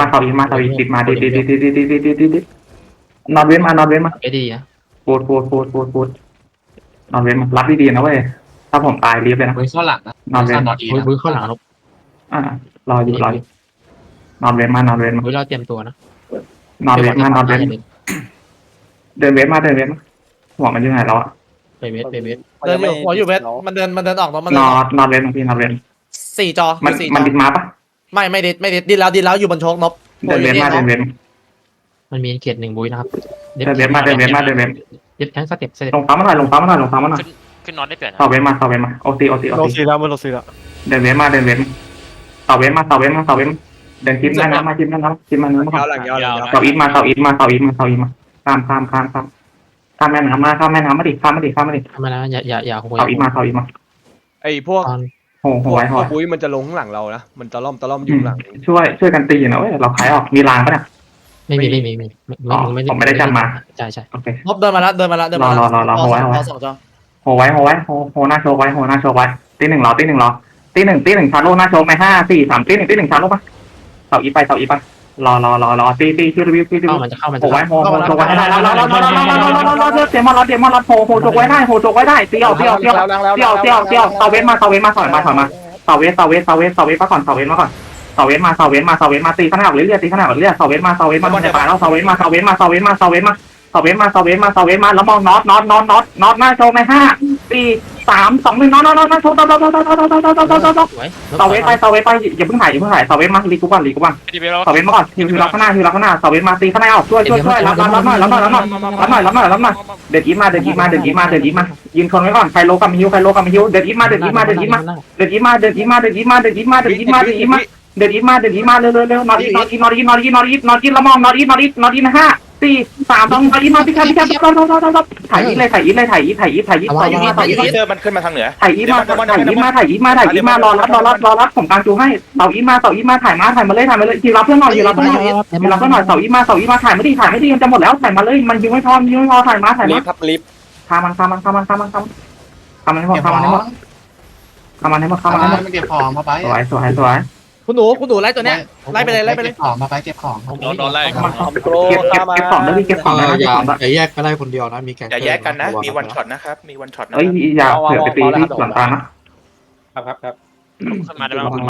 มาเสาอีกมาเสาอีกติดมาดิดดิดดิดดิดดิดดิดดิดดิดดิดนอนเว้นมานอนเว้นมาไม่ดีนะปูดปูดปูดปูดปูดนอนเว้นมารับดีๆนะเว้ยถ้าผมตายรีบเลยนะมือเข้าหลังนะนอนเว้นนอนดีมือนะมือเข้าหลังนกอ่ารออยู่รออยู่นอนเว้นมานอนเว้นมามือเราเตรียมตัวนะนอนเว้นมานอนเว้นเดินเว้นมาเดินเว้นมาหัวมันอยู่ไหนแล้วอะไปเวทไปเวทเดินอยู่หัวอยู่เวทมันเดินมันเดินออกเนาะมันนเดินอออกนนอนเว้นมาพี่นอนเว้นสี่จอมันสี่จมันอดิดมาปะ ไม่ไม่ดิดไม่ดิดดิดแล้วดิดแล้วอยู่บนโชกนบเดินเว้นมาเดินเว้นมันมีเกียรติหนึ่งบุยนะครับเดินเว้นมาเดินเว้นมาเดินเว้นเด็ดทั้งสเต็ปสเต็ปลงซ้ำมาหน่อยลงซ้ำมาหน่อยลงซ้ำมาหน่อยขึ้นนอนได้เปลี่ยนนะเสาเว้นมาเสาเว้นมาโอซีโอซีโอโลซีซีแล้วมันโลซีแล้วเดินเว้นมาเดินเว้นเสาเว้นมาเสาเว้นมาเสาเว้นเดินคิมนั่นนะมาคิมนั่นนะคิมมันนะยาวหลังยาวหลังยาวเสาอีทมาเสาอีทมาเสาอีทมาเสาอีทมาข้ามข้ามข้ามข้ามข้ามแม่น้ำมาข้ามแม่น้ำมาดิข้ามมาดิข้ามมาดิทำมาแล้วอย่าอย่าอย่าโหยเสาอีทมาเสาอีทมาไอ้พวกตอน โหโหพวกไว้โหพวไว้กปุ้ยมันจะลงข้างหลังเรานะ มันตะล่อมตะล่อมออืยู่มหลัง ช่วยช่วยกันตีนะเว้ยเราขายออกมีรางปะเนี่ย ไม่มีไม่มีไม่อ๋อผมไม่ได้จำมา ใช่ใช่โอเคนบเดินมาแล้วเดินมาแล้วเดินมาแล้วรอรอรอรอเอาไว้เอาไว้ สองจอโหไว้โหไว้โหโหหน้าโชว์ไว้โหหน้าโชว์ไว้ตีหนึ่งรอตีหนึ่งรอตีหนึ่งตีหนึ่งชาร์โลหน้าโชว์ไปห้าสี่สามตีหนึ่งตีหนึ่งชาร์โลปะเสาอีทไปเสาอีทไป รอรอรอรอตีตีที่รีวิวที่รีเข้าวิวมันจะเข้ามันโหจะไว้เข้าโหโหโชว์ไว้ได้รอรอรอรอรอรอรอรอรอรอเดี๋ยวมารับเดี๋ยวมารับโหโหโชว์ไว้ได้โหโชว์ไว้ได้เตี้ยวเตี้ยวเตี้ยวเที่ยวเที่ยวเที่ยวเสาเว้นมาเสาเว้นมาถอยมาถอยมาเสาเว้นเสาเว้นเสาเว้นเสาเว้นมาก่อนเสาเว้นมาก่อนเสาเว้นมาเสาเว้นมาเสาเว้นมาตีข้างหน้าออกเรื่อยๆตีข้างหน้าออกเรื่อยๆเสาเว้นมาเสาเว้นมาจะตายแล้วเสาเว้นมาเสาเว้นมาเสาเว้นมาเสาเว้นมาเสาเว้นมาเสาเว้นมาเสาเว้นมาแล้วมองน็อตน็อตน็อตน็อตน็อตหน้าโชว์ในห้าสี่ สามสองหนึ่งน็อตน็อตน็อตน็อตโชว์โชว์โชว์โชว์โชว์โชว์โชว์โชว์โชว์โชว์โชว์สวยเสาเว้นไปเสาเว้นไปอย่าเพิ่งถ่ายอย่าเพิ่งถ่ายเสาเว้นมาลีกูก่อนลีกูก่อนดีไปแล้วเสาเว้นมาก่อนฮิวฮิวรับข้างหน้าฮิวรับข้างหน้าเสาเว้นมาตีข้างหน้าออกช่วยช่วยช่วยรับรับรับหน่อยรับหน่อยรับหน่อยรับหน่อยรับหน่อยรับหน่อยเดินอีมาเดินอีมาเดินอีมาเดินอีมายืนชนไว้ก่อนใครโลกับฮิวใครโลกับฮิวเดินอีมาเดินอีมาเดินอีมาเดินอีมาเดินอีมาเดินอีมาเดินอีมาเดินอีมาเดินอีมาเดินอีมาเดินอีมาเร็วเร็วเร็วนอตอีนอตอีนอตอีนอตอีนอตอีนอตอีละมองนอตอีนอตอีนอตอีนะห้า สี่สามสองนอตอีมาพี่แคปพี่แคปรอรอรอรอรอถ่ายอีเลยถ่ายอีเลยถ่ายอีถ่ายอีถ่ายอีถ่ายอีมาถ่ายอีเจอร์มันขึ้นมาทางเหนือถ่ายอีมาถ่ายอีมาถ่ายอีมาถ่ายอีมารอรับรอรับรอรับผมกางจูให้เสาอีมาเสาอีมาถ่ายมาถ่ายมาเลยถ่ายมาเลยทีรับเพื่อนหน่อยทีรับเพื่อนหน่อยทีรับเพื่อนหน่อยเสาอีมาเสาอีมาถ่ายไม่ดีถ่ายไม่ดีมันจะหมดแล้วถ่ายมาเลยมันยิงไม่พอยิงไม่พอถ่ายมาถ่ายมาครับลิฟต์ทามันทามันทามันทามันทามันทามันให้หมดทามันให้หมดทามันให้หมดทามันให้หมดไม่เก็บของมาไปสวยสวยสวย คุณหนูคุณหนูไล่ตัวเนี้ย ไล่ไปเลยไล่ไปเลย ก็บของมาไปเก็บของนอนนอนไล่เก็บเก็บเก็บของได้พี่เก็บของได้นะเก็บของได้อย่าแยกก็ได้คนเดียวนะ มีแกงอย่าแยกกันนะ มีวันช็อตนะครับ มีวันช็อตนะเอ้ยอย่าเผื่อไปตีที่สวนตาลนะครับครับครับ ขึ้นมาได้บ้าง